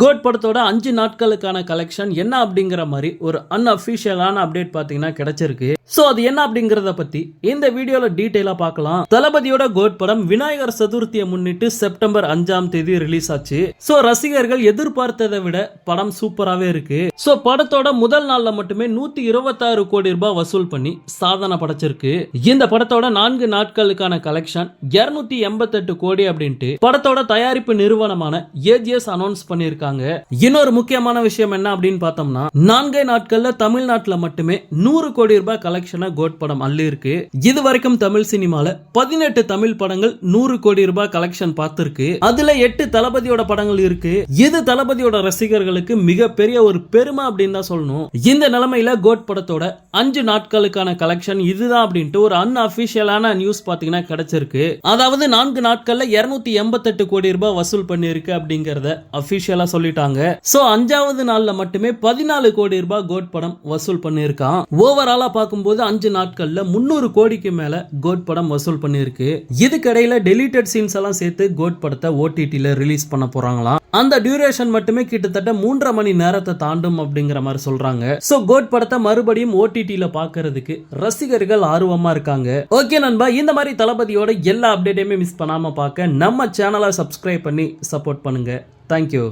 Code படத்தோட அஞ்சு நாட்களுக்கான collection என்ன அப்படிங்கிற மாதிரி ஒரு அன்அஃபிஷியலான அப்டேட் பாத்தீங்கன்னா கிடைச்சிருக்கு. ஸோ அது என்ன அப்படிங்கறத பத்தி இந்த வீடியோவில் டீடைலா பார்க்கலாம். தளபதியோட கோட் படம் விநாயகர் சதுர்த்தியை முன்னிட்டு செப்டம்பர் அஞ்சாம் தேதி ரிலீஸ் ஆச்சு. ஸோ ரசிகர்கள் எதிர்பார்த்ததை விட படம் சூப்பராவே இருக்கு. சோ படத்தோட முதல் நாள்ல மட்டுமே நூத்தி இருபத்தாறு கோடி ரூபாய் வசூல் பண்ணி சாதனை படைச்சிருக்கு. இந்த படத்தோட நான்கு நாட்களுக்கான கலெக்ஷன் 288 எண்பத்தெட்டு கோடி அப்படின்ட்டு படத்தோட தயாரிப்பு நிறுவனமான ஏஜிஎஸ் அனௌன்ஸ் சொல்லியிருக்காங்க. இன்னொரு முக்கியமான விஷயம் என்ன அப்படின்னு பார்த்தோம்னா நான்கே நாட்கள்ல தமிழ்நாட்டுல மட்டுமே நூறு கோடி ரூபாய் கலெக்ஷனா கோட் படம் அள்ளி இருக்கு இது வரைக்கும் தமிழ் சினிமால பதினெட்டு தமிழ் படங்கள் நூறு கோடி ரூபாய் கலெக்ஷன் பார்த்திருக்கு. அதுல எட்டு தளபதியோட படங்கள் இருக்கு. இது தளபதியோட ரசிகர்களுக்கு மிகப்பெரிய ஒரு பெருமை அப்படின்னு தான் சொல்லணும். இந்த நிலைமையில கோட் படத்தோட அஞ்சு நாட்களுக்கான கலெக்ஷன் இதுதான் அப்படின்ட்டு ஒரு அன்அபிஷியலான நியூஸ் பாத்தீங்கன்னா கிடைச்சிருக்கு. அதாவது நான்கு நாட்கள்ல 288 எண்பத்தெட்டு கோடி ரூபாய் வசூல் பண்ணிருக்கு அப்படிங்கறத அபிஷியலா சொல்லிட்டாங்க. சோ அஞ்சாவது நாள்ல மட்டுமே பதினாலு கோடி ரூபாய் கோட் படம் வசூல் பண்ணியிருக்கான். ஓவராலா பார்க்கும்போது அஞ்சு நாட்கள்ல முன்னூறு கோடிக்கு மேல கோட் படம் வசூல் பண்ணியிருக்கு. இதுக்கிடையில டெலிட்டட் சீன்ஸ் எல்லாம் சேர்த்து கோட் படத்தை ஓடிடில ரிலீஸ் பண்ண போறாங்களாம். அந்த டியூரேஷன் மட்டுமே கிட்டத்தட்ட மூன்றரை மணி நேரத்தை தாண்டும் அப்படிங்கிற மாதிரி சொல்றாங்க. சோ கோட் படத்தை மறுபடியும் ஓடிடில பாக்குறதுக்கு ரசிகர்கள் ஆர்வமா இருக்காங்க. ஓகே நண்பா இந்த மாதிரி தளபதியோட எல்லா அப்டேட்டையுமே மிஸ் பண்ணாம பார்க்க நம்ம சேனலை சப்ஸ்கிரைப் பண்ணி சப்போர்ட் பண்ணுங்க. தேங்க்யூ